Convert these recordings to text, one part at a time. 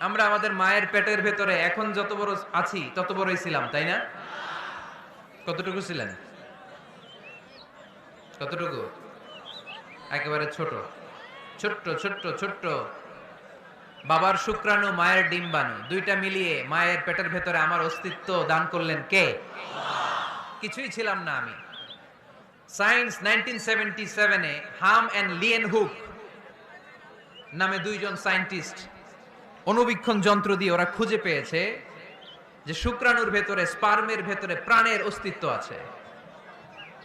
আমরা আমাদের মায়ের পেটের ভেতরে এখন যত বড় আছি, তত বড়ই ছিলাম, তাই না? কতটুকু ছিলেন? কতটুকু? একেবারে ছোট। ছোট্ট ছোট্ট ছোট্ট। বাবার শুক্রাণু, মায়ের ডিম্বাণু, দুইটা মিলিয়ে মায়ের পেটের ভেতরে আমার অস্তিত্ব দান করলেন কে? কিছুই ছিলাম না আমি। সায়েন্স নাইনটিন সেভেন্টি সেভেনে হাম অ্যান্ড লিয়েন হুক নামে দুইজন সায়েন্টিস্ট অনুবীক্ষণ যন্ত্র দিয়ে ওরা খুঁজে পেয়েছে যে শুক্রাণুর ভেতরে স্পার্মের ভেতরে প্রাণের অস্তিত্ব আছে।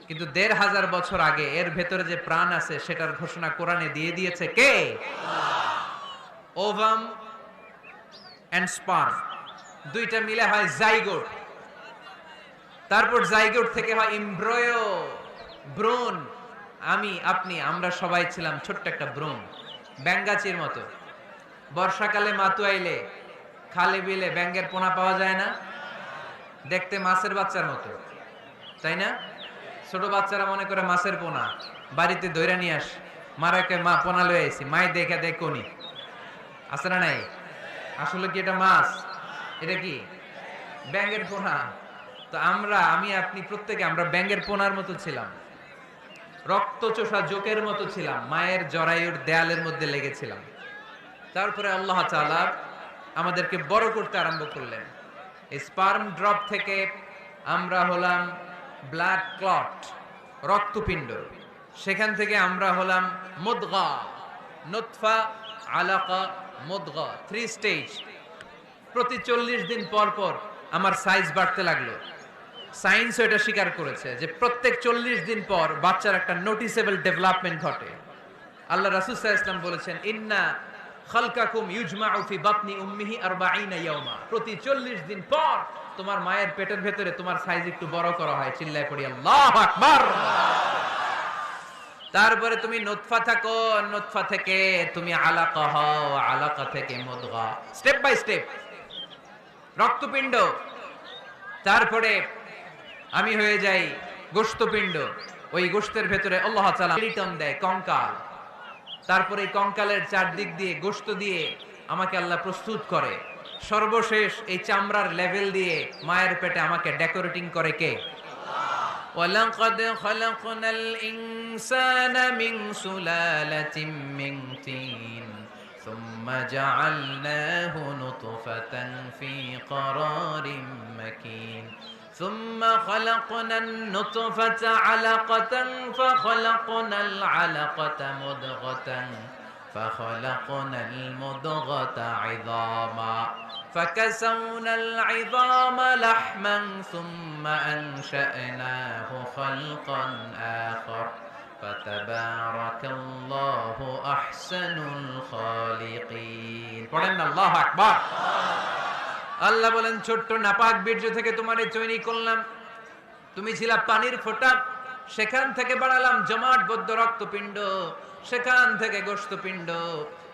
কিন্তু দেড় হাজার বছর আগে এর ভেতরে যে প্রাণ আছে, সেটার ঘোষণা কোরআনে দিয়ে দিয়েছে কে? ওভাম অ্যান্ড স্পার্ম দুইটা মিলে হয় জাইগোট তারপর জাইগোট থেকে হয় ইমব্রয় ব্রণ। আমি, আপনি, আমরা সবাই ছিলাম ছোট্ট একটা ব্রণ। ব্যাঙ্গাচির মতো। বর্ষাকালে মাতু আইলে, খালে বিলে ব্যাঙ্গের পোনা পাওয়া যায় না। দেখতে মাছের বাচ্চার মতো। তাই না? ছোট বাচ্চারা মনে করে মাছের পোনা। বাড়িতে দৈরা নিয়ে আস। মারাকে মা পোনা লয়ে আসি মাই দেখে দেখ কোনি। আছে না নাই? আসলে কি এটা মাছ? এটা কি? ব্যাঙ্গের পোনা। তো আমরা, আমি, আপনি প্রত্যেকে আমরা ব্যাঙ্গের পোনার মতো ছিলাম। রক্ত চোষা জোকের মতো ছিলাম, মায়ের জরায়ুর দেয়ালের মধ্যে লেগেছিলাম। তারপরে আল্লাহ তাআলা আমাদেরকে বড় করতে আরম্ভ করলেন। স্পার্ম ড্রপ থেকে আমরা হলাম ব্লাড ক্লট রক্তপিণ্ড। সেখান থেকে আমরা হলাম মুদগা, নুতফা, আলাকা, মুদগা থ্রি স্টেজ প্রতি চল্লিশ দিন পর পর আমার সাইজ বাড়তে লাগল। সায়েন্স এটা স্বীকার করেছে যে প্রত্যেক চল্লিশ দিন পর বাচ্চার একটা নোটিসেবল ডেভেলপমেন্ট ঘটে। আল্লাহ সাল্লাল্লাহু আলাইহি বলেছেন, ইন্না খালকাকুম ইউজমাউ ফি বাতনি উম্মিহি 40 ইয়াওমা প্রতি 40 দিন পর তোমার মায়ের পেটের ভেতরে তোমার সাইজ একটু বড় করা হয়, চিল্লায় পড়ি, আল্লাহু আকবার! তারপরে তুমি নুতফা থাকো, নুতফা থেকে তুমি আলাকা হও, আলাকা থেকে মুদগা। Step by step. রক্তপিণ্ড। তারপরে আমি হয়ে যাই গোস্তপিণ্ড ওই গোস্তের ভেতরে আল্লাহ তাআলা লিটন দেয় কঙ্কাল তারপরে এই কঙ্কালের চারদিক দিয়ে গোস্ত দিয়ে আমাকে আল্লাহ প্রস্তুত করে সর্বশেষ এই চামড়ার লেভেল দিয়ে মায়ের পেটে আমাকে ডেকোরেটিং করে কে ولقد خلقنا الإنسان من سلالة من طين ثم جعلناه نطفة في قرار مكين ثم خلقنا النطفة علقة فخلقنا العلقة مضغة فخلقنا المضغة عظاما. فكسونا العظام لحما ثم أنشأناه خلقا آخر. فتبارك الله أحسن الخالقين. قلنا الله أكبر. আল্লাহ বলেন, ছোট্ট নাপাক বীর্য থেকে তোমার তৈরি করলাম। তুমি ছিলা পানির ফোঁটা। সেখান থেকে বাড়ালাম জমাট, বদ্ধ রক্তপিণ্ড। সেখান থেকে গোস্তপিণ্ড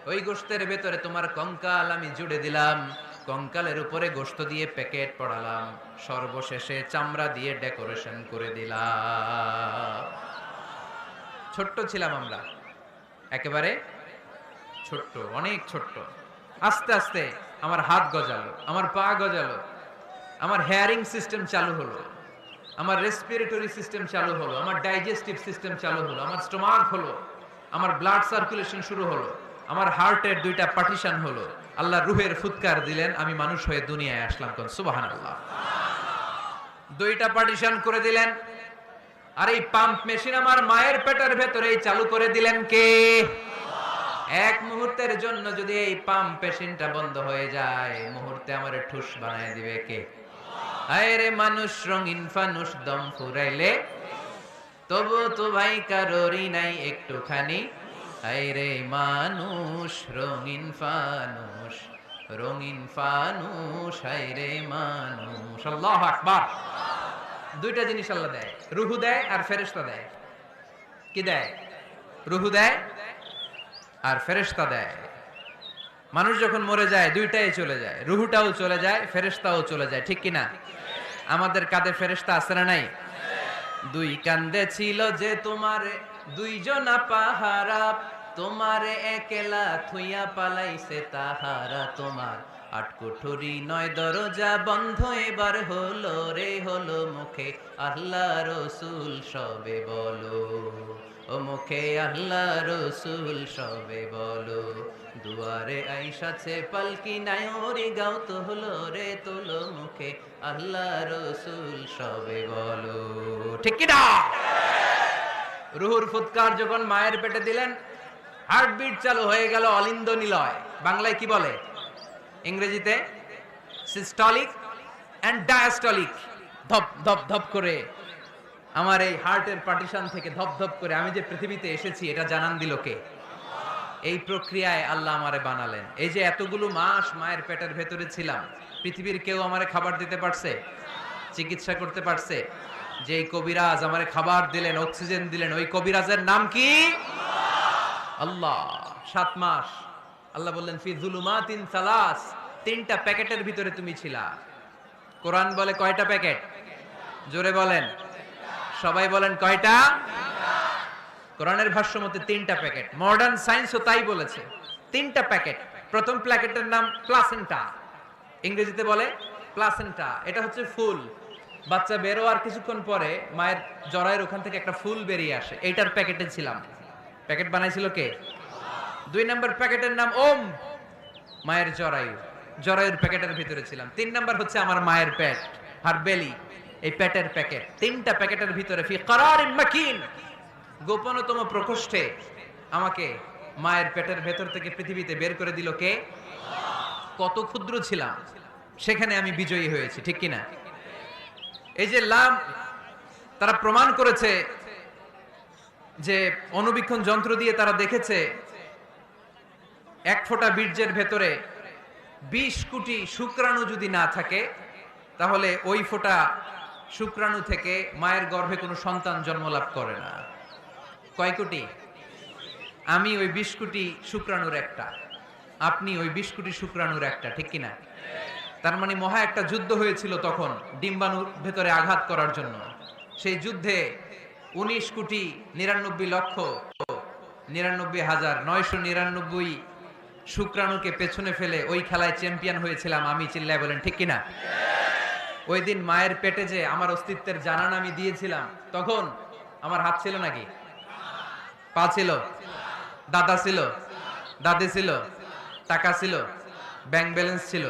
ওই গোস্তের ভেতরে তোমার কঙ্কাল আমি জুড়ে দিলাম। কঙ্কালের উপরে গোস্ত দিয়ে প্যাকেট পড়ালাম। সর্বশেষে চামড়া দিয়ে ডেকোরেশন করে দিলাম। ছোট্ট ছিলাম আমরা। একেবারে ছোট্ট, অনেক ছোট্ট। আস্তে আস্তে আমার হাত গজালো, আমার পা গজালো, আমার হেয়ারিং সিস্টেম চালু হলো, আমার রেসপিরেটরি সিস্টেম চালু হলো, আমার ডাইজেস্টিভ সিস্টেম চালু হলো, আমার স্টোমাক হলো, আমার ব্লাড সার্কুলেশন শুরু হলো, আমার হার্টের দুইটা পার্টিশন হলো। আল্লাহ রুহের ফুৎকার দিলেন, আমি মানুষ হয়ে দুনিয়ায় আসলাম কোন সুবাহান আল্লাহ দুইটা পার্টিশন করে দিলেন, আর এই পাম্প মেশিন আমার মায়ের পেটের ভেতরে চালু করে দিলেন কে? এক মুহূর্তের জন্য যদি এই পাম্প মেশিনটা বন্ধ হয়ে যায় মুহূর্তে আমার ঠুস বানায় দিবে কে? হায় রে মানুষ রঙিন ফানুষ, দম ফুরাইলে। তবু তো ভাই কারোরই নাই একটুখানি। হায় রে মানুষ রঙিন ফানুষ রঙিন ফানুষ, হায় রে মানুষ। আল্লাহ আকবার। দুইটা জিনিস আল্লাহ দেয়, রুহু দেয় আর ফেরেশতা দেয়। কি দেয়? রুহু দেয় আর ফেরেশতা দেয়। মানুষ যখন মরে যায়, দুইটাই চলে যায়। রুহুটাও চলে যায়, ফেরেশতাও চলে যায়। ঠিক কিনা? আমাদের কাঁধে ফেরেশতা আছে না নাই? দুই কান্দে ছিল যে তোমার, দুইজনা পাহারা তোমার একলা থুইয়া পালাইছে তাহারা তোমার। আট কুঠুরি, নয় দরজা বন্ধ, এবার হলো রে, হলো মুখে। আল্লাহ রসুল সবে বলো। ও মুখে আল্লাহ রসুল সবে বলো, দুয়ারে আইসাছে পালকি নায়রি গাও তো হলো রে তোলো মুখে, আল্লাহ রসুল সবে বলো। ঠিক কি রুহুর ফুৎকার যখন মায়ের পেটে দিলেন, হার্টবিট চালু হয়ে গেল অলিন্দ নিলয় বাংলায় কি বলে? ইংরেজিতে সিস্টলিক অ্যান্ড ডায়াস্টলিক ধপ ধপ ধপ করে আমার এই হার্টের পার্টিশন থেকে ধপ ধপ করে আমি যে পৃথিবীতে এসেছি, এটা জানান দিল কে? এই প্রক্রিয়ায় আল্লাহ আমারে বানালেন। এই যে এতগুলো মাস মায়ের পেটের ভেতরে ছিলাম, পৃথিবীর কেউ আমারে খাবার দিতে পারছে? চিকিৎসা করতে পারছে? যে কবিরাজ আমারে খাবার দিলেন অক্সিজেন দিলেন, ওই কবিরাজের নাম কি? আল্লাহ। সাত মাস। আল্লাহ বললেন, ফি জুলুমাতিন সালাস। তিনটা প্যাকেটের ভিতরে তুমি ছিলা। কোরআন বলে কয়টা প্যাকেট? জোরে বলেন। সবাই বলেন কয়টা? কোরআনের ভাষ্য মতে তিনটা প্যাকেট। মডার্ন সায়েন্সও তাই বলেছে। তিনটা প্যাকেট। প্রথম প্যাকেটের নাম প্লাসেন্টা। ইংরেজিতে বলে প্লাসেন্টা। এটা হচ্ছে ফুল। বাচ্চা বেরোয়ার কিছুক্ষণ পরে মায়ের জরায়ের ওখান থেকে একটা ফুল বেরিয়ে আসে। এইটার প্যাকেটে ছিলাম। প্যাকেট বানাইছিল কে? দুই নম্বর প্যাকেটের নাম ওম। মায়ের জরায়ু। জরায়ুর প্যাকেটের ভিতরে ছিলাম। তিন নাম্বার হচ্ছে আমার মায়ের পেট আর বেলি। এই প্যাটের প্যাকেট, তিনটা প্যাকেটের ভিতরে গোপনতম প্রকোষ্ঠে আমাকে মায়ের পেটের ভেতর থেকে পৃথিবীতে বের করে দিল কে? কত ক্ষুদ্র ছিলাম, সেখানে আমি বিজয়ী হয়েছি, ঠিক কিনা? এই যে লাম, তারা প্রমাণ করেছে যে অনুবীক্ষণ যন্ত্র দিয়ে তারা দেখেছে এক ফোঁটা বীর্যের ভেতরে বিশ কোটি শুক্রাণু যদি না থাকে, তাহলে ওই ফোঁটা শুক্রাণু থেকে মায়ের গর্ভে কোনো সন্তান জন্মলাভ করে না। কয় কোটি? আমি ওই বিশ কোটি শুক্রাণুর একটা। আপনি ওই বিশ কোটি শুক্রাণুর একটা, ঠিক কিনা তার মানে মহা একটা যুদ্ধ হয়েছিল তখন ডিম্বাণুর ভেতরে আঘাত করার জন্য। সেই যুদ্ধে উনিশ কোটি নিরানব্বই লক্ষ নিরানব্বই হাজার নয়শো নিরানব্বই শুক্রাণুকে পেছনে ফেলে ওই খেলায় চ্যাম্পিয়ন হয়েছিলাম আমি, চিল্লায় বলেন, ঠিক কিনা ওই দিন মায়ের পেটে যে আমার অস্তিত্বের জানান আমি দিয়েছিলাম, তখন আমার হাত ছিল নাকি? পা ছিল? দাদা ছিল? দাদি ছিল? টাকা ছিল? ব্যাংক ব্যালেন্স ছিল?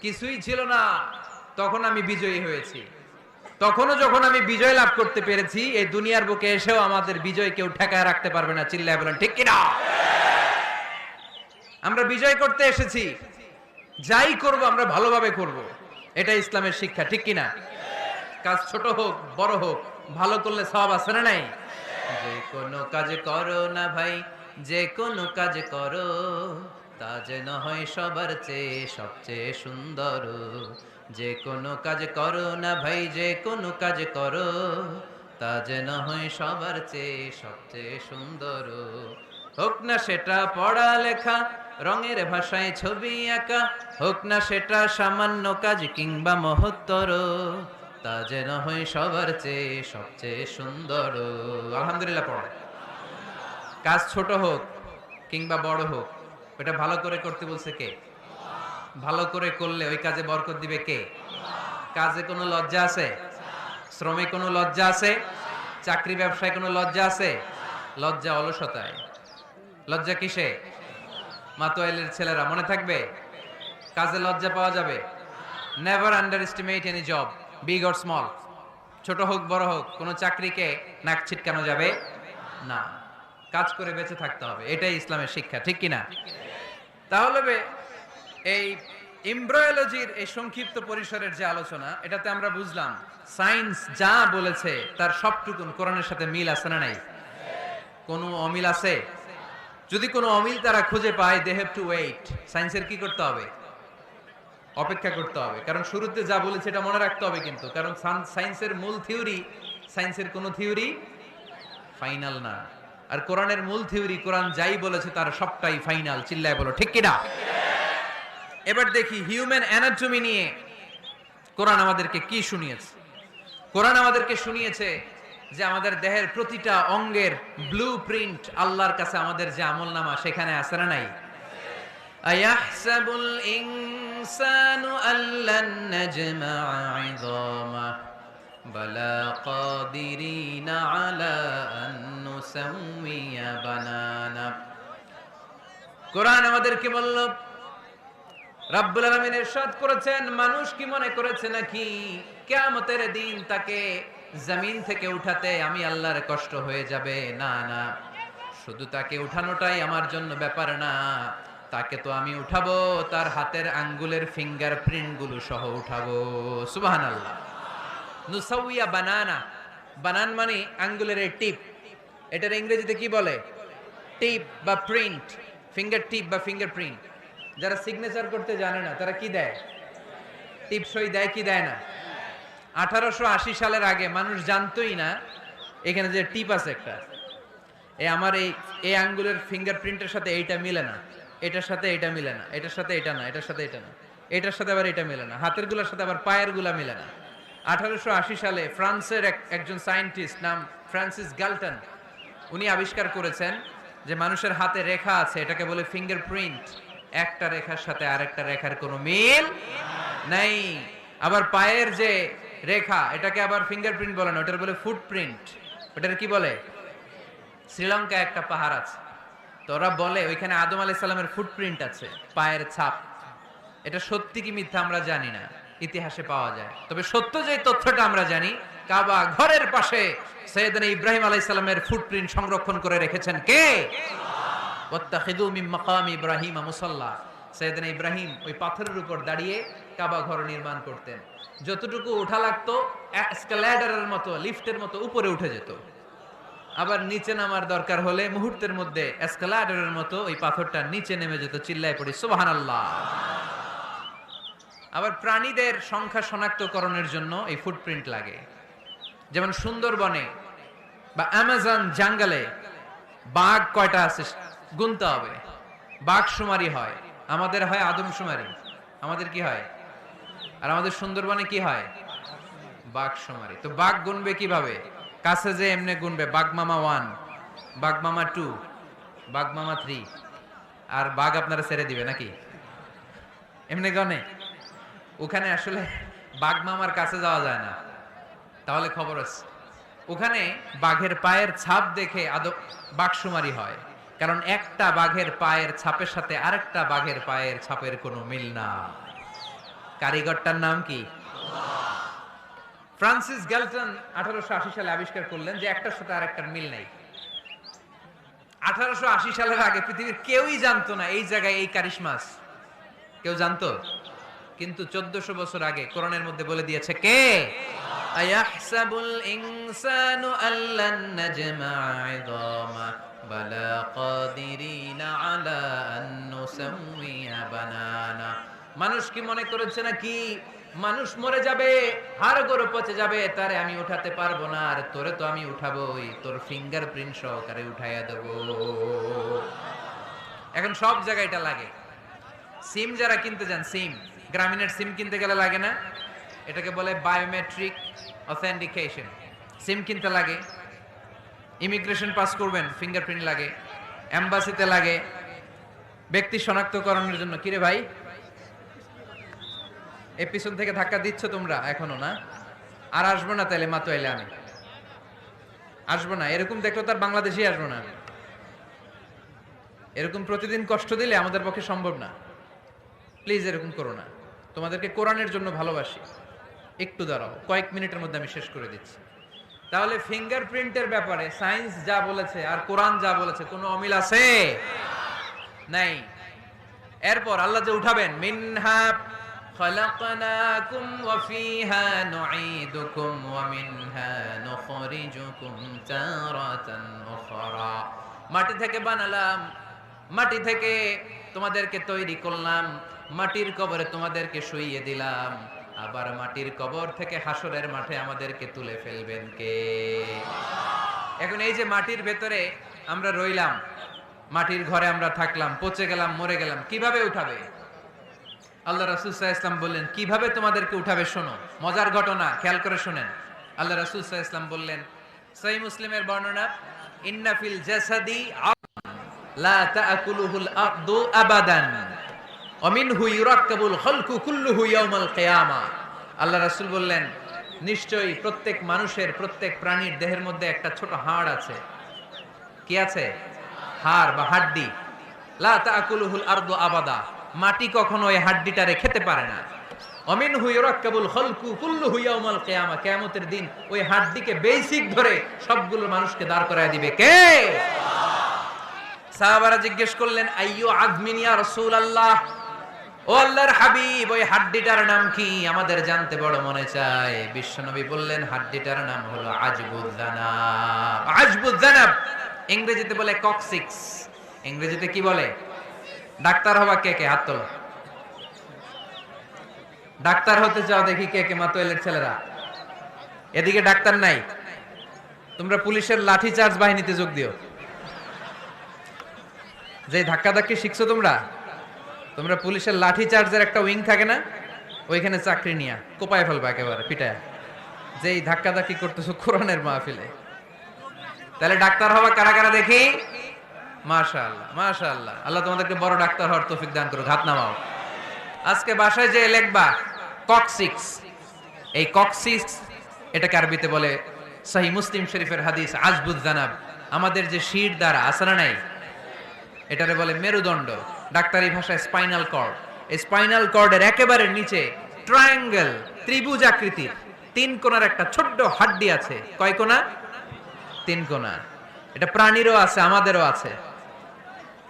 কিছুই ছিল না। তখন আমি বিজয়ী হয়েছি। তখনও যখন আমি বিজয় লাভ করতে পেরেছি, এই দুনিয়ার বুকে এসেও আমাদের বিজয় কেউ ঠেকায় রাখতে পারবে না। চিল্লায় বলেন, ঠিক কিনা? আমরা বিজয় করতে এসেছি। যাই করব, আমরা ভালোভাবে করব। এটা ইসলামের শিক্ষা, ঠিক কিনা? কাজ ছোট হোক, বড় হোক, ভালো করলে সব আছে না নাই? যে কোনো কাজ করো না ভাই, যে কোনো কাজ করো, তা যেন হয় সবার চেয়ে সবচেয়ে সুন্দর। যে কোনো কাজ করো না ভাই, যে কোনো কাজ করো, তা যেন হয় সবার চেয়ে সবচেয়ে সুন্দর। হোক না সেটা পড়া লেখা রঙের ভাষায় ছবি আঁকা, হোক না সেটা সামান্য কাজ কিংবা মহত্তর, তা যেন হয় সবার চেয়ে সবচেয়ে সুন্দর। আলহামদুলিল্লাহ পড়ে। কাজ ছোট হোক কিংবা বড় হোক ওটা ভালো করে করতে বলছে কে? ভালো করে করলে ওই কাজে বরকত দিবে কে? কাজে কোনো লজ্জা আছে? শ্রমে কোনো লজ্জা আছে? চাকরি ব্যবসায় কোনো লজ্জা আছে? লজ্জা অলসতায়। লজ্জা কিসে? মাতোয়াইলের ছেলেরা, মনে থাকবে? কাজে লজ্জা পাওয়া যাবে? Never underestimate any job big or small ছোট হোক, বড় হোক, কোনো চাকরিকে নাক ছিটকানো যাবে না। কাজ করে বেঁচে থাকতে হবে, এটাই ইসলামের শিক্ষা, ঠিক কিনা? তাহলে এই এমব্রয়োলজির এই সংক্ষিপ্ত পরিসরের যে আলোচনা, এটাতে আমরা বুঝলাম, সায়েন্স যা বলেছে, তার সবটুকুন কোরআনের সাথে মিল আছে না নাই? কোনো অমিল আছে? যদি কোনো অমিল তারা খুঁজে পায় দে হ্যাভ টু ওয়েট সায়েন্সের কি করতে হবে? অপেক্ষা করতে হবে। কারণ শুরুতে যা বলেছে এটা মনে রাখতে হবে কিন্তু। কারণ সায়েন্সের মূল থিওরি সায়েন্সের কোনো থিওরি ফাইনাল না। আর কোরআনের মূল থিওরি কোরআন যাই বলেছে তার সবটাই ফাইনাল চিল্লায় বলো, ঠিক কিনা? এবার দেখি হিউম্যান অ্যানাটমি নিয়ে কোরআন আমাদেরকে কি শুনিয়েছে? কোরআন আমাদেরকে শুনিয়েছে যে আমাদের দেহের প্রতিটা অঙ্গের ব্লু প্রিন্ট আল্লাহর কাছে আমাদের যে আমল নামা, সেখানে আছে না নাই? আয়াহসাবুল ইনসানু আল্লান নাজমা আইযামা আলা আন নুসাউমিয়া বানানা। কোরআন আমাদেরকে বলল, রাব্বুল আলামিন ইরশাদ করেছেন, মানুষ কি মনে করেছে নাকি? কিয়ামতের দিন তাকে জমিন থেকে উঠাতে আমি আল্লাহর কষ্ট হয়ে যাবে। না না। শুধু তাকে উঠানোটাই আমার জন্য ব্যাপার না। তাকে তো আমি উঠাবো, তার হাতের আঙ্গুলের ফিঙ্গার প্রিন্টগুলো সহ উঠাবো। সুবহানাল্লাহ। নুসাউইয়া বানানা। বানান মানে আঙ্গুলের টিপ। এটার ইংরেজিতে কি বলে? টিপ বা প্রিন্ট। ফিঙ্গার টিপ বা ফিঙ্গার প্রিন্ট যারা সিগনেচার করতে জানে না, তারা কি দেয়? টিপ সই দেয় কি দেয় না? আঠারোশো আশি সালের আগে, মানুষ জানতোই না, এখানে যে টিপ আছে একটা। এই আমার এই এই আঙ্গুলের ফিঙ্গার প্রিন্টের সাথে এইটা মিলে না। এটার সাথে এটা মিলে না। এটার সাথে এটা না। এটার সাথে এটা না। এটার সাথে আবার এটা মিলে না। হাতেরগুলার সাথে আবার পায়েরগুলা মিলে না। আঠারোশো আশি সালে ফ্রান্সের এক- একজন সায়েন্টিস্ট নাম ফ্রান্সিস গালটন, উনি আবিষ্কার করেছেন যে মানুষের হাতে রেখা আছে, এটাকে বলে ফিঙ্গার প্রিন্ট একটা রেখার সাথে আরেকটা রেখার কোনো মিল নাই। আবার পায়ের যে রেখা, এটাকে আবার ফিঙ্গারপ্রিন্ট বলে না, ওটার বলে ফুটপ্রিন্ট ওটার কি বলে? শ্রীলঙ্কায় একটা পাহাড় আছে। তো ওরা বলে ওইখানে আদম আলাইহিস সালামের ফুটপ্রিন্ট আছে, পায়ের ছাপ। এটা সত্যি কি মিথ্যা আমরা জানি না, ইতিহাসে পাওয়া যায়। তবে সত্য যে তথ্যটা আমরা জানি, কাবা ঘরের পাশে সৈয়দনা ইব্রাহিম আলাইহিস সালামের ফুটপ্রিন্ট সংরক্ষণ করে রেখেছেন কে? ইব্রাহিম মুসাল্লা। সৈয়দনা ইব্রাহিম ওই পাথরের উপর দাঁড়িয়ে কাবা ঘর নির্মাণ করতেন। যতটুকু ওঠা লাগতো এসকালেটরের মতো লিফটের মতো উপরে উঠে যেত। আবার নিচে নামার দরকার হলে মুহূর্তের মধ্যে এসকালেটরের মতো ওই পাথরটা নিচে নেমে যেত, চিল্লায় পড়ি, সুবহানাল্লাহ। আবার প্রাণীদের সংখ্যা শনাক্তকরণের জন্য এই ফুটপ্রিন্ট লাগে। যেমন সুন্দরবনে বা অ্যামাজন জাঙ্গলে বাঘ কয়টা আছে গুনতে হবে। বাঘ সুমারি হয়, আমাদের হয় আদমশুমারি। আমাদের কি হয়? আর আমাদের সুন্দরবনে কি হয়? বাঘ সুমারি তো বাঘ গুনবে কীভাবে? কাছে যে এমনি গুনবে। বাঘ মামা ওয়ান বাঘ মামা টু বাঘ মামা থ্রি আর বাঘ আপনারা ছেড়ে দিবে নাকি? এমনি গনে? ওখানে আসলে বাঘ মামার কাছে যাওয়া যায় না। তাহলে খবর আছে। ওখানে বাঘের পায়ের ছাপ দেখে আদব বাঘসুমারি হয়। কারণ একটা বাঘের পায়ের ছাপের সাথে আরেকটা বাঘের পায়ের ছাপের কোনো মিল না। কারিগরটার নাম কি? ফ্রান্সিস গ্যালটন আঠারোশো আশি সালে আবিষ্কার করলেন যে একটার সাথে আরেকটার মিল নাই। আঠারোশো আশি সালের আগে পৃথিবীর কেউই জানতো না এই জায়গায় এই কারিশমাস। কেউ জানতো? কিন্তু চোদ্দশো বছর আগে কোরআনের মধ্যে বলে দিয়েছে কে? বালা কাদিরিনা আলা আন নুসাউইয়া বানানা। মানুষ কি মনে করেছে নাকি? মানুষ মরে যাবে, হাড় গরু পচে যাবে, তারে আমি উঠাতে পারব না, আর তোরে তো আমি উঠাবোই। তোর ফিঙ্গারপ্রিন্ট সহকারে উঠাইয়া দেবো। এখন সব জায়গায় এটা লাগে। সিম যারা কিনতে যান, সিম। গ্রামীণের সিম কিনতে গেলে লাগে না? এটাকে বলে বায়োমেট্রিক অথেন্টিকেশন সিম কিনতে লাগে। ইমিগ্রেশন পাস করবেন ফিঙ্গারপ্রিন্ট লাগে। এম্বাসিতে লাগে। ব্যক্তি শনাক্তকরণের জন্য। কিরে ভাই? এই পিছন থেকে ধাক্কা দিচ্ছ তোমরা এখনও, না? আর আসব না তাইলে মাতো এলে আমি। আসব না, এরকম দেখলে তার বাংলাদেশি আসব না। এরকম প্রতিদিন কষ্ট দিলে আমাদের পক্ষে সম্ভব না। প্লিজ এরকম করো না। তোমাদেরকে কোরআনের জন্য ভালোবাসি। একটু দাঁড়াও, কয়েক মিনিটের মধ্যে আমি শেষ করে দিচ্ছি। তাহলে ফিঙ্গারপ্রিন্টের ব্যাপারে সায়েন্স যা বলেছে আর কোরআন যা বলেছে, কোনো অমিল আছে? নাই। এরপর আল্লাহ যে উঠাবেন, মিনহা خلقناكم وفيها نعيدكم ومنها نخرجكم تارة أخرى মাটি থেকে বানালাম মাটি থেকে তোমাদেরকে তৈরি করলাম মাটির কবরে তোমাদেরকে শুইয়ে দিলাম আবার মাটির কবর থেকে হাসরের মাঠে আমাদেরকে তুলে ফেলবেন কে এখন এই যে মাটির ভেতরে আমরা রইলাম মাটির ঘরে আমরা থাকলাম পচে গেলাম মরে গেলাম কিভাবে উঠাবে আল্লাহ রাসুল ইসলাম বললেন, কীভাবে তোমাদেরকে উঠাবে শোনো? মজার ঘটনা, খেয়াল করে শোনেন। আল্লাহ রাসুল ইসলাম বললেন সহি মুসলিমের বর্ণনা, ইন্না ফিল জাসাদি লা তাআকুলুহুল আরদু আবাদান, ওয়া মিনহু ইউরাক্কাবুল খালকু কুল্লুহু ইয়াউমাল কিয়ামা। আল্লাহ রাসূল বললেন, নিশ্চয়ই প্রত্যেক মানুষের, প্রত্যেক প্রাণীর দেহের মধ্যে একটা ছোট হাড় আছে। কি আছে? হাড় বা হাড্ডি। লা তাআকুলুহুল আরদু আবাদা। মাটি কখনো ওই হাড্ডিটারে খেতে পারে না। অমিন হুইরাক্কাবুল খলকু কুল্লু হুইয়াউমাল কিয়ামা, কিয়ামতের দিন ওই হাড্ডিকে বেসিক ধরে সবগুলো মানুষকে দাঁড় করায় দিবে। কে? সাহাবারা জিজ্ঞেস করলেন, আইয়ু ইয়া ও আল্লাহর হাবিব, ওই হাড্ডিটার নাম কি? আমাদের জানতে বড় মনে চায়। বিশ্বনবী বললেন, হাড্ডিটার নাম হলো আজবুদ্দানাব আজবুদ্দানাব ইংরেজিতে বলে কক্সিক্স। ইংরেজিতে কি বলে? ডাক্তার হবা কে কে? হাত তোলো। ডাক্তার হতে চাও দেখি কে কে মাতোয়েলের ছেলেরা। এদিকে ডাক্তার নাই। তোমরা পুলিশের লাঠি চার্জ বাহিনীতে যোগ দিও। যে ধাক্কা ধাক্কি শিখছো তোমরা তোমরা পুলিশের লাঠি চার্জের একটা উইং থাকে না, ওইখানে চাকরি নিয়া, কোপায় ফেলবা একেবারে, পিটায়। যেই ধাক্কা ধাক্কি করতেছো কোরআনের মাহফিলে। তাহলে ডাক্তার হবা কারা কারা দেখি? মাশাআল্লাহ আল্লাহ তোমাদেরকে বড় ডাক্তার হওয়ার তৌফিক দান করুক, হাত নামাও। আজকে বাসায় যে লেখবা কক্সিক্স এই কক্সিক্স এটাকে আরবিতে বলে সহি মুসলিম শরীফের হাদিস আজবুদ জানাব আমাদের যে শির দ্বারা আসানা নাই? এটারে বলে মেরুদণ্ড। ডাক্তারি ভাষায় স্পাইনাল কর্ড এই স্পাইনাল কর্ডের একেবারে নিচে ট্রায়াঙ্গেল ত্রিভুজ আকৃতির তিন কোণার একটা ছোট্ট হাড্ডি আছে। কয় কোণা তিন কোণা এটা প্রাণীরও আছে, আমাদেরও আছে।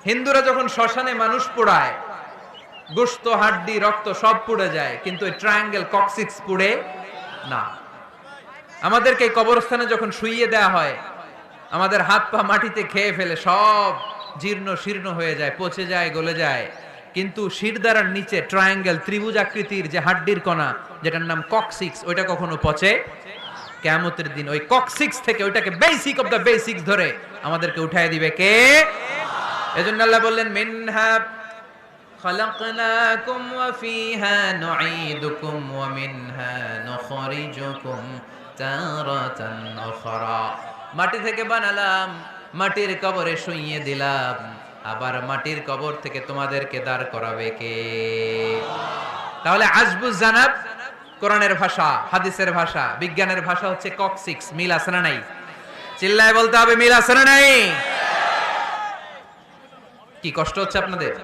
হিন্দুরা যখন শ্মশানে মানুষ পোড়ায়, গোস্ত, হাড্ডি, রক্ত সব পুড়ে যায়, কিন্তু ওই ট্রায়াঙ্গেল কক্সিক্স পুড়ে না। আমাদেরকে এই কবরস্থানে যখন শুইয়ে দেয়া হয়, আমাদের হাত পা মাটিতে খেয়ে ফেলে সব জীর্ণ শীর্ণ হয়ে যায়, পচে যায়, গলে যায়। কিন্তু শিরদারার নিচে ট্রায়াঙ্গেল ত্রিভুজ আকৃতির যে হাড্ডির কণা, যেটার নাম কক্সিক্স ওইটা কখনো পচে কেয়ামতের দিন। ওই কক্সিক্স থেকে ওইটাকে বেসিক অফ দ্য বেসিক্স ধরে আমাদেরকে উঠায় দিবে কে? এজন্য আল্লাহ বললেন মিনহা خلقناكم وفيها نعيدكم ومنها نخرجكم تارة أخرى মাটি থেকে বানালাম মাটির কবরে শুইয়ে দিলাম আবার মাটির কবর থেকে তোমাদেরকে দাঁড় করাবে কে তাহলে আজবু জানাব কোরআনের ভাষা হাদিসের ভাষা বিজ্ঞানের ভাষা হচ্ছে কক্সিক্স মিল আছে না নাই চিল্লায় বলতে হবে মিল আছে না নাই কি কষ্ট হচ্ছে আপনাদের?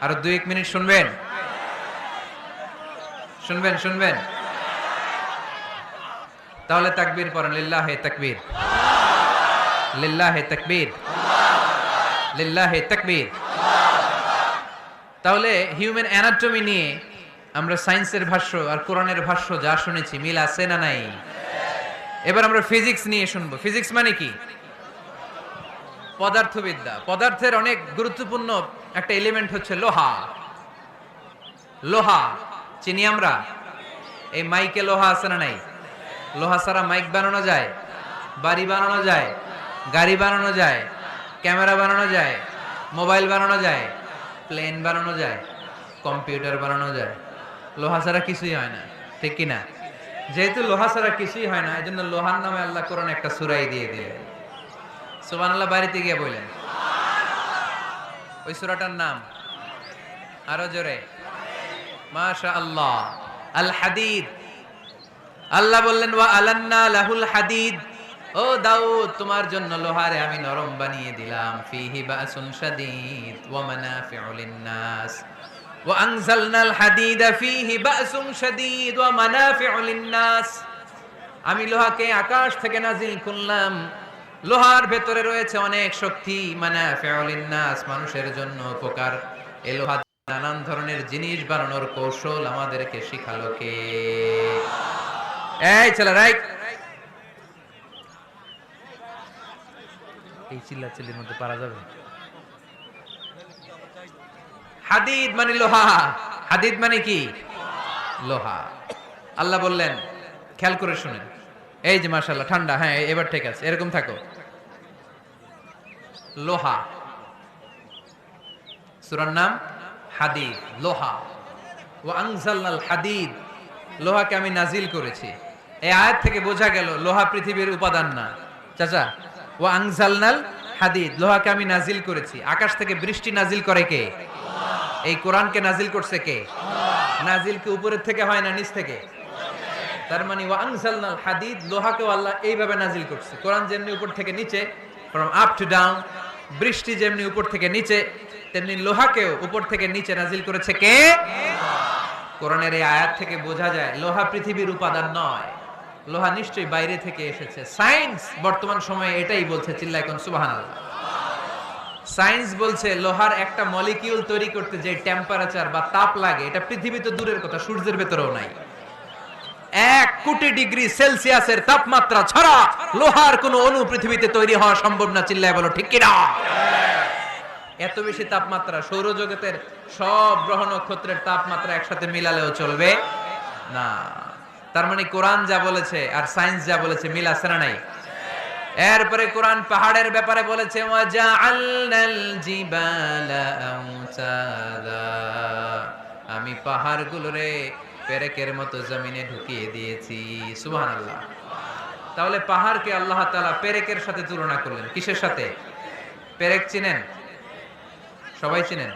আরও দুই এক মিনিট শুনবেন। শুনবেন শুনবেন। তাহলে তাকবীর পড়েন, লিল্লাহে তাকবীর। লিল্লাহে তাকবীর। লিল্লাহে তাকবীর। তাহলে হিউম্যান অ্যানাটমি নিয়ে আমরা সায়েন্সের ভাষ্য আর কোরআনের ভাষ্য যা শুনেছি, মিল আছে না নাই? এবার আমরা ফিজিক্স নিয়ে শুনব। ফিজিক্স মানে কি? পদার্থবিদ্যা। পদার্থের অনেক গুরুত্বপূর্ণ একটা এলিমেন্ট হচ্ছে লোহা। লোহা, চিনি আমরা? এই মাইকে লোহা আছে না নাই? লোহা ছাড়া মাইক বানানো যায়? বাড়ি বানানো যায়? গাড়ি বানানো যায়? ক্যামেরা বানানো যায়? মোবাইল বানানো যায়? প্লেন বানানো যায়? কম্পিউটার বানানো যায়? লোহা ছাড়া কিছুই হয় না, ঠিক কি না যেহেতু লোহা ছাড়া কিছুই হয় না এই জন্য লোহার নামে আল্লাহ কোরআন একটা সুরাই দিয়ে দিলেন। সুবহানাল্লাহ, বাড়িতে গিয়ে বললেন ওই সূরাটার নাম? আরও জোরে। মাশা আল্লাহ আল হাদিদ। আল্লাহ বললেন, ওয়া আলান্না লাহুল হাদিদ। ও দাউদ, তোমার জন্য লোহারে আমি নরম বানিয়ে দিলাম। ফিহি বাসুন শাদীদ, ওয়া মানাফিউ লিন-নাস। ওয়া আনজালনাল হাদিদা ফিহি বাসুন শাদীদ, ওয়া মানাফিউ লিন-নাস। আমি লোহাকে আকাশ থেকে নাজিল করলাম। লোহার ভেতরে রয়েছে অনেক শক্তি মানে নাস মানুষের জন্য উপকার। এ লোহা নানান ধরনের জিনিস বানানোর কৌশল আমাদেরকে শিখালো কে? এই ছেলে, রাইট। এই চিল্লা চিল্লির মধ্যে পারা যাবে? হাদিদ মানে লোহা। হাদিদ মানে কি? লোহা। আল্লাহ বললেন, খেয়াল করে শুনেন। এই যে মাশাল্লাহ ঠান্ডা হ্যাঁ এবার ঠিক আছে, এরকম থাকো। লোহা। সুরার নাম হাদিদ, লোহা। ও আনজালনাল হাদিদ। লোহাকে আমি নাজিল করেছি। এই আয়াত থেকে বোঝা গেল, লোহা পৃথিবীর উপাদান না। চাচা ও আংজালনাল হাদিদ, লোহাকে আমি নাজিল করেছি। আকাশ থেকে বৃষ্টি নাজিল করে কে? এই কোরআনকে নাজিল করছে কে? নাজিল কি উপরের থেকে হয় না নিচ থেকে? তার মানে ওয়া আনজালনাল হাদিদ লোহাকেও আল্লাহ এইভাবে নাজিল করছে। কোরআন যেমনি উপর থেকে নিচে ফ্রম আপ টু ডাউন বৃষ্টি যেমনি উপর থেকে নিচে, তেমনি লোহাকেও উপর থেকে নিচে নাজিল করেছে কে? কোরআনের এই আয়াত থেকে বোঝা যায়, লোহা পৃথিবীর উপাদান নয়। লোহা নিশ্চয়ই বাইরে থেকে এসেছে। সায়েন্স বর্তমান সময়ে এটাই বলছে, চিল্লায় কোন, সুবহানাল্লাহ। সায়েন্স বলছে, লোহার একটা মলিকিউল তৈরি করতে যে টেম্পারেচার বা তাপ লাগে, এটা পৃথিবী তো দূরের কথা, সূর্যের ভেতরেও নাই। এক কোটি ডিগ্রি সেলসিয়াসের তাপমাত্রা ছাড়া লোহার কোন অণু পৃথিবীতে তৈরি হওয়া সম্ভব না, চিল্লায় বলো, ঠিক কিনা? এত বেশি তাপমাত্রা সৌরজগতের সব গ্রহ নক্ষত্রের তাপমাত্রা একসাথে মিলালেও চলবে না। তার মানে কোরআন যা বলেছে আর সায়েন্স যা বলেছে মিল আছে না নাই? এরপরে কোরআন পাহাড়ের ব্যাপারে বলেছে আমি পাহাড়গুলোরে পেরেকের মতো জমিনে ঢুকিয়ে দিয়েছি, সুবহানাল্লাহ। তাহলে পাহাড়কে আল্লাহ তাআলা পেরেকের সাথে তুলনা করলেন। কিসের সাথে? পেরেক চিনেন? সবাই চিনেন?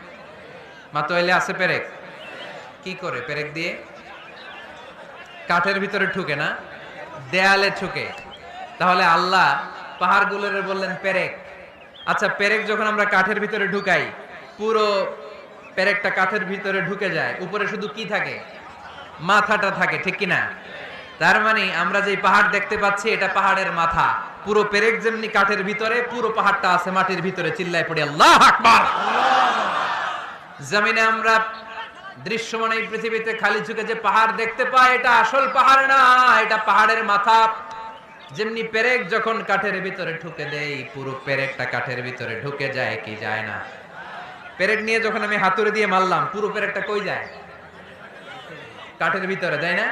মাতোয়াইলে আছে পেরেক? কি করে, পেরেক দিয়ে? কাঠের ভিতরে ঠুকে না? দেয়ালে ঠুকে তাহলে আল্লাহ পাহাড়গুলোরে বললেন, পেরেক। আচ্ছা পেরেক যখন আমরা কাঠের ভিতরে ঢুকাই, পুরো পেরেকটা কাঠের ভিতরে ঢুকে যায়, উপরে শুধু কি থাকে? মাথাটা থাকে, ঠিক কি না তার মানে আমরা যে পাহাড় দেখতে পাচ্ছি, এটা পাহাড়ের মাথা। পুরো পেরেক যেমনি কাঠের ভিতরে, পুরো পাহাড়টা আছে মাটির ভিতরে, চিল্লায় পড়ে, আল্লাহ আকবার! জমিনে আমরা দৃশ্যমান এই পৃথিবীতে খালি চোখে যে পাহাড় দেখতে পাই, এটা আসল পাহাড় না, এটা পাহাড়ের মাথা। যেমনি পেরেক যখন কাঠের ভিতরে ঢুকে দেই, পুরো পেরেকটা কাঠের ভিতরে ঢুকে যায়, কি যায় না? পেরেক নিয়ে যখন আমি হাতুড়ে দিয়ে মারলাম, পুরো পেরেকটা কই যায়? কাঠের ভিতরে, তাই না?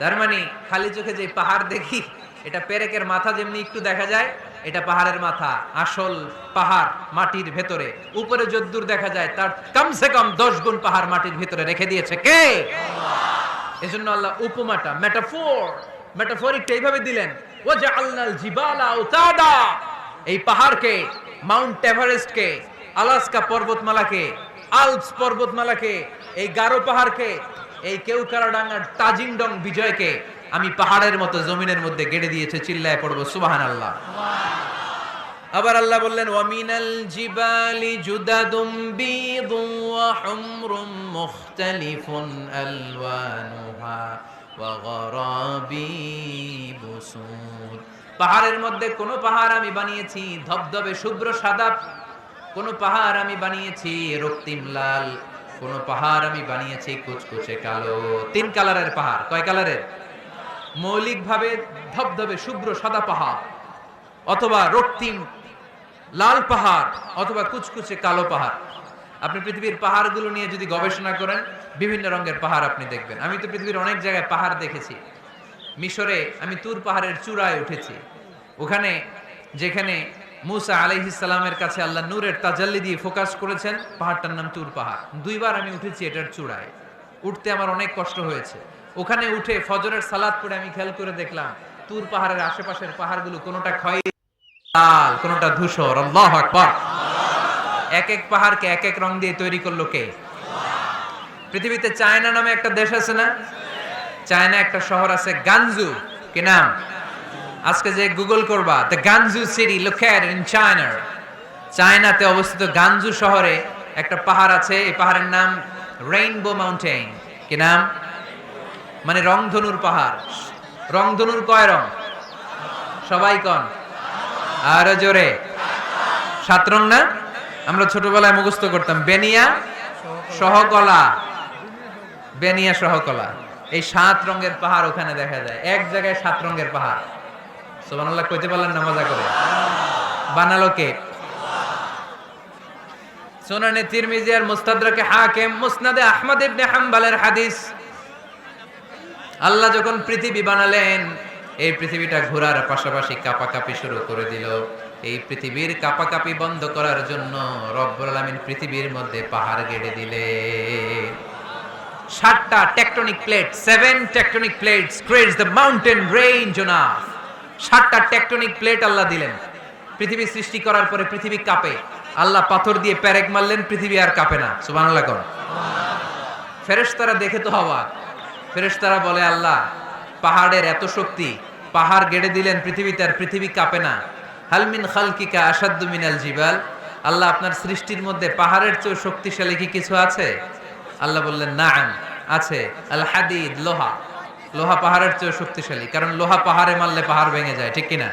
তার মানে খালি চোখে যে পাহাড় দেখি, এটা পেরেকের মাথা যেমনি একটু দেখা যায়, এটা পাহাড়ের মাথা, আসল পাহাড় মাটির ভেতরে। উপরে যদ্দূর দেখা যায়, তার কমসে কম দশ গুণ পাহাড় মাটির ভিতরে রেখে দিয়েছে কে? এজন্য আল্লাহ উপমাটা মেটাফোর মেটাফোরিকটা এইভাবে দিলেন ও যে আল্লাহ জিবালা উতাদা এই পাহাড়কে, মাউন্ট এভারেস্টকে, আলাস্কা পর্বতমালাকে, আলপস পর্বতমালাকে, এই গারো পাহাড়কে এই কেউকারাডাঙ্গার তাজিংডং বিজয়কে আমি পাহাড়ের মতো জমিনের মধ্যে গেড়ে দিয়েছে, চিল্লায় পড়ব সুবাহান আল্লাহ আবার আল্লাহ বললেন, ওয়ামিনাল জিবালি জুদাদুম বিদুম ওয়া হুমরুম মুখতালিফুন আলওয়ানুহা ওয়া গরাবিবু সুদ পাহাড়ের মধ্যে কোন পাহাড় আমি বানিয়েছি, ধবধবে শুভ্র সাদা, কোন পাহাড় আমি বানিয়েছি রক্তিম লাল। কোন পাহাড় আমি বানিয়েছি, কুচকুচে কালো। তিন কালারের পাহাড়। কয় কালারের? মৌলিকভাবে ধবধবে, শুভ্র সাদা পাহাড়। অথবা রক্তিম লাল পাহাড়, অথবা কুচকুচে কালো পাহাড়। আপনি পৃথিবীর পাহাড়গুলো নিয়ে যদি গবেষণা করেন, বিভিন্ন রঙের পাহাড় আপনি দেখবেন। আমি তো পৃথিবীর অনেক জায়গায় পাহাড় দেখেছি। মিশরে আমি তুর পাহাড়ের চূড়ায় উঠেছি। ওখানে, যেখানে মুসা আলাইহিসালামের কাছে আল্লাহ নূরের তাজাল্লি দিয়ে ফোকাস করেছেন, পাহাড়টার নাম তুর পাহাড়। দুইবার আমি উঠেছি এটার চূড়ায়। উঠতে আমার অনেক কষ্ট হয়েছে। ওখানে উঠে ফজরের সালাদ পড়ে আমি খেয়াল করে দেখলাম, তুর পাহাড়ের আশেপাশের পাহাড়গুলো কোনোটা ক্ষয় লাল, কোনোটা ধূসর। আল্লাহ আকবার। এক এক পাহাড়কে এক এক রং দিয়ে তৈরি করল কে? পৃথিবীতে চায়না নামে একটা দেশ আছে না? চায়না একটা শহর আছে গানজু। কি নাম? আজকে যে গুগল করবা the Guangzhou city located in China চায়নাতে অবস্থিত গানজু শহরে একটা পাহাড় আছে, এই পাহাড়ের নাম রেইনবো মাউন্টেন কি নাম? মানে রংধনুর পাহাড়। রংধনুর কয় রং? সবাই কন। আর জোরে। সাত রং না? আমরা ছোটবেলায় মুখস্থ করতাম। বেনিয়া সহকলা বেনিয়া সহকলা এই সাত রঙের পাহাড় ওখানে দেখা যায়। এক জায়গায় সাত রঙের পাহাড়। সোবানাল্লাহ কইতে পারলেন করে। বানালো কে? তিরমিজি আর মুস্তাদরাকে হাকিম, মুসনাদে আহমদ ইবনে হাম্বলের হাদিস। আল্লাহ যখন পৃথিবী বানালেন, এই পৃথিবীটা ঘোরার পাশাপাশি কাপাকাপি শুরু করে দিল। এই পৃথিবীর কাপাকাপি বন্ধ করার জন্য রব্বুল পৃথিবীর মধ্যে পাহাড় গেড়ে দিলে। সাতটা tectonic plate seven tectonic plates creates the mountain range on সাতটা টেকটনিক প্লেট আল্লাহ দিলেন। পৃথিবী সৃষ্টি করার পরে পৃথিবী কাঁপে। আল্লাহ পাথর দিয়ে প্যারেক মারলেন, পৃথিবী আর কাঁপে না। সুবহানাল্লাহ কোন ফেরেশতারা দেখে তো অবাক। ফেরেশতারা বলে, আল্লাহ, পাহাড়ের এত শক্তি, পাহাড় গেড়ে দিলেন পৃথিবীতে আর পৃথিবী কাঁপে না। হালমিন খালকিকা আসাদ্দু মিনাল জিবাল? আল্লাহ আপনার সৃষ্টির মধ্যে পাহাড়ের চেয়ে শক্তিশালী কি কিছু আছে? আল্লাহ বললেন না আছে। আল হাদিদ, লোহা। লোহা পাহাড়ের চেয়ে শক্তিশালী, কারণ লোহা পাহাড়ে মারলে পাহাড় ভেঙে যায়, ঠিক কিনা?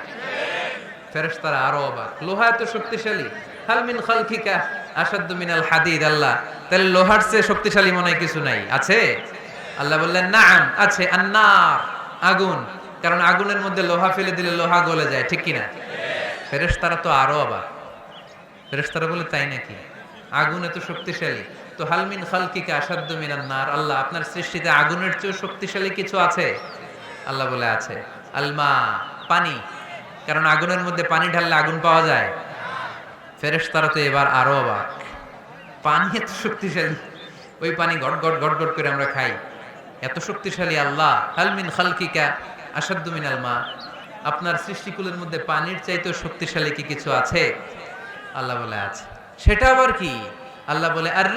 ফেরেশতারা আরও অবাক, লোহা এত শক্তিশালী হালমিন খালকিকা আসাদ্দু মিনাল হাদিদ, আল্লাহ, তাহলে লোহার চেয়ে শক্তিশালী মনে কিছু নাই, আছে? আল্লাহ বললেন, নাম, আছে, আন্নার, আগুন, কারণ আগুনের মধ্যে লোহা ফেলে দিলে লোহা গলে যায়, ঠিক কিনা? ফেরেশতারা তো আরও অবাক, ফেরেশতারা বলে, তাই নাকি? আগুন এত শক্তিশালী তো হালমিন খালকিকা আসাদ্দু মিনান নার। আল্লাহ, আপনার সৃষ্টিতে আগুনের চেয়ে শক্তিশালী কিছু আছে? আল্লাহ বলে আছে, আলমা, পানি। কারণ আগুনের মধ্যে পানি ঢাললে আগুন পাওয়া যায়। ফেরেস তারা তো এবার আরও অবাক। পানি এত শক্তিশালী। ওই পানি গট গট গট গট করে আমরা খাই। এত শক্তিশালী আল্লাহ। হালমিন খালকিকা আসাদ্দু মিনাল মা। আপনার সৃষ্টিকুলের মধ্যে পানির চাইতেও শক্তিশালী কি কিছু আছে? আল্লাহ বলে আছে। সেটা আবার কি? আল্লাহ বলে, আর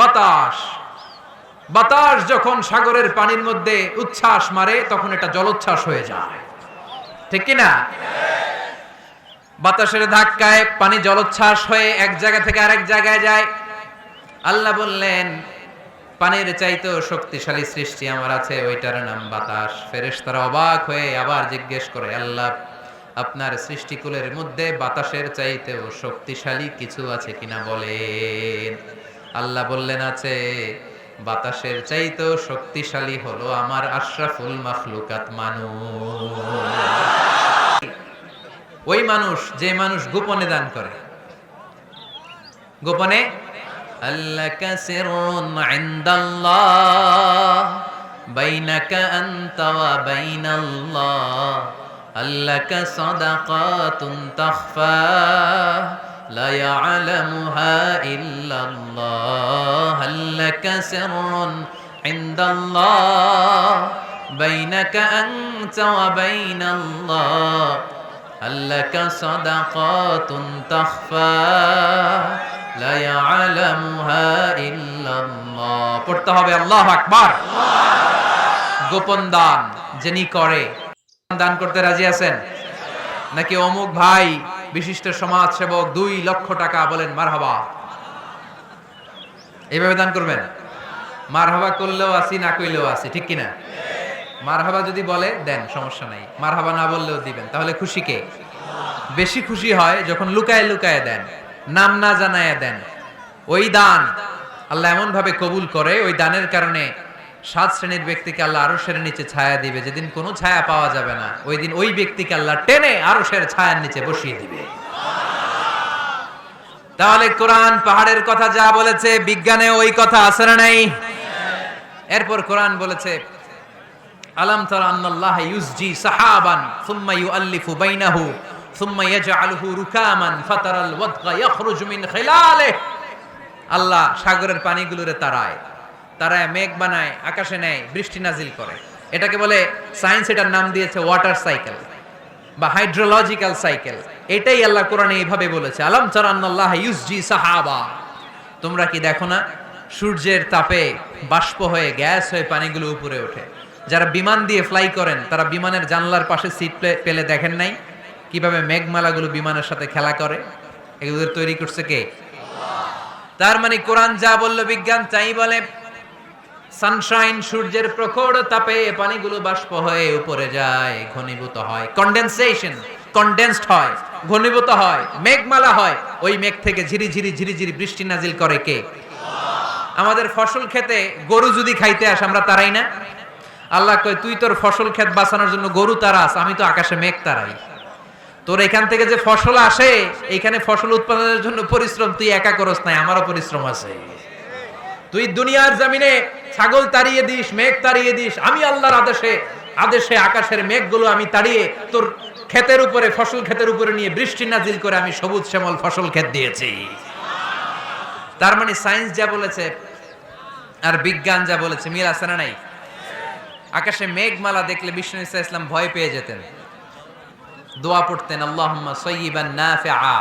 বাতাস। বাতাস যখন সাগরের পানির মধ্যে উচ্ছ্বাস মারে, তখন এটা জলোচ্ছ্বাস হয়ে যায়। ঠিক কি না? বাতাসের ধাক্কায় পানি জলোচ্ছ্বাস হয়ে এক জায়গা থেকে আরেক জায়গায় যায়। আল্লাহ বললেন, পানির চাইতেও শক্তিশালী সৃষ্টি আমার আছে, ওইটার নাম বাতাস। ফেরেশতারা অবাক হয়ে আবার জিজ্ঞেস করে, আল্লাহ আপনার সৃষ্টিকুলের মধ্যে বাতাসের চাইতেও শক্তিশালী কিছু আছে কিনা বলেন। আল্লাহ বললেন, আছে। বাতাসের চাইতেও শক্তিশালী হলো আমার আশরাফুল মাখলুকাত মানুষ। ওই মানুষ, যে মানুষ গোপনে দান করে। গোপনে? ইনদাল্লাহ, বাইনাকা আনতা বাইনাল্লাহ। আল্লাকা সাদাকাতুন তাখফা لا يعلمها إلا الله هل لك سر عند الله بينك أنت وبين الله هل لك صدقات تخفى لا يعلمها إلا الله পড়তে হবে আল্লাহ আকবার গোপন দান যিনি করে দান করতে রাজি আছেন? নাকি অমুক ভাই, বিশিষ্ট সমাজ সেবক দুই লক্ষ টাকা বলেন, মারহাবা এইভাবে দান করবেন? মারহাবা করলেও আসি না কইলেও আসি ঠিক কিনা? মারহাবা যদি বলে, দেন, সমস্যা নাই। মারহাবা না বললেও দিবেন। তাহলে খুশি কে? বেশি খুশি হয় যখন লুকায় লুকায় দেন, নাম না জানায় দেন। ওই দান আল্লাহ এমন ভাবে কবুল করে, ওই দানের কারণে সাত শ্রেণির ব্যক্তিকে আল্লাহ আরও সের নিচে ছায়া দিবে, যেদিন কোনো ছায়া পাওয়া যাবে না, ওই দিন ওই ব্যক্তিকে আল্লাহ টেনে আরও সের ছায়ার নিচে বসিয়ে দিবে। তাহলে কোরআন পাহাড়ের কথা যা বলেছে, বিজ্ঞানে ওই কথা আছে না নাই? এরপর কোরআন বলেছে, আলাম তারা আন্নাল্লাহ ইউসজি সাহাবান সুম্মা ইউআল্লিফু বাইনাহু, সুম্মা ইয়াজআলুহু রুকামান ফাতারাল ওয়াদকা ইয়াখরুজু মিন খিলালিহি। আল্লাহ সাগরের পানিগুলোরে তারায়। তারায় মেঘ বানায়, আকাশে নেয়, বৃষ্টি নাজিল করে। এটাকে বলে সায়েন্স এটার নাম দিয়েছে ওয়াটার সাইকেল বা হাইড্রোলজিক্যাল সাইকেল। এটাই আল্লাহ কোরআনে এইভাবে বলেছে, আলাম চারান্নাল্লাহ ইউসজি সাহাবা। তোমরা কি দেখো না, সূর্যের তাপে বাষ্প হয়ে, গ্যাস হয়ে পানিগুলো উপরে ওঠে। যারা বিমান দিয়ে ফ্লাই করেন, তারা বিমানের জানলার পাশে সিট পেলে দেখেন নাই কীভাবে মেঘমালাগুলো বিমানের সাথে খেলা করে? এগুলো তৈরি করছে কে? তার মানে কোরআন যা বলল বিজ্ঞান, তাই বলে। সানশাইন সূর্যের প্রখর তাপে পানিগুলো বাষ্প হয়ে উপরে যায়, ঘনীভূত হয়। কন্ডেনসেশন, কন্ডেন্সড হয়, ঘনীভূত হয়, মেঘমালা হয়। ওই মেঘ থেকে ঝিরি ঝিরি ঝিরি ঝিরি বৃষ্টি নাজিল করে কে? আমাদের ফসল খেতে গরু যদি খাইতে আসে, আমরা তারাই না? আল্লাহ কয়, তুই তোর ফসল ক্ষেত বাঁচানোর জন্য গরু তারাস আমি তো আকাশে মেঘ তারাই। তোর এখান থেকে যে ফসল আসে, এখানে ফসল উৎপাদনের জন্য পরিশ্রম, তুই একা করস নাই, আমারও পরিশ্রম আছে। তুই দুনিয়ার জমিনে ছাগল তাড়িয়ে দিস, মেঘ তাড়িয়ে দিস, আমি আল্লাহর আদেশে আদেশে আকাশের মেঘগুলো আমি তাড়িয়ে তোর ক্ষেতের উপরে, ফসল ক্ষেতের উপরে নিয়ে বৃষ্টি নাজিল করে আমি সবুজ শ্যামল ফসল ক্ষেত দিয়েছি। তার মানে সায়েন্স যা বলেছে আর বিজ্ঞান যা বলেছে, মিল আছে না নাই? আকাশে মেঘমালা দেখলে বিষ্ণু ইসা ইসলাম ভয় পেয়ে যেতেন। দোয়া পড়তেন, আল্লাহুম্মা সয়্যিবান নাফিআ।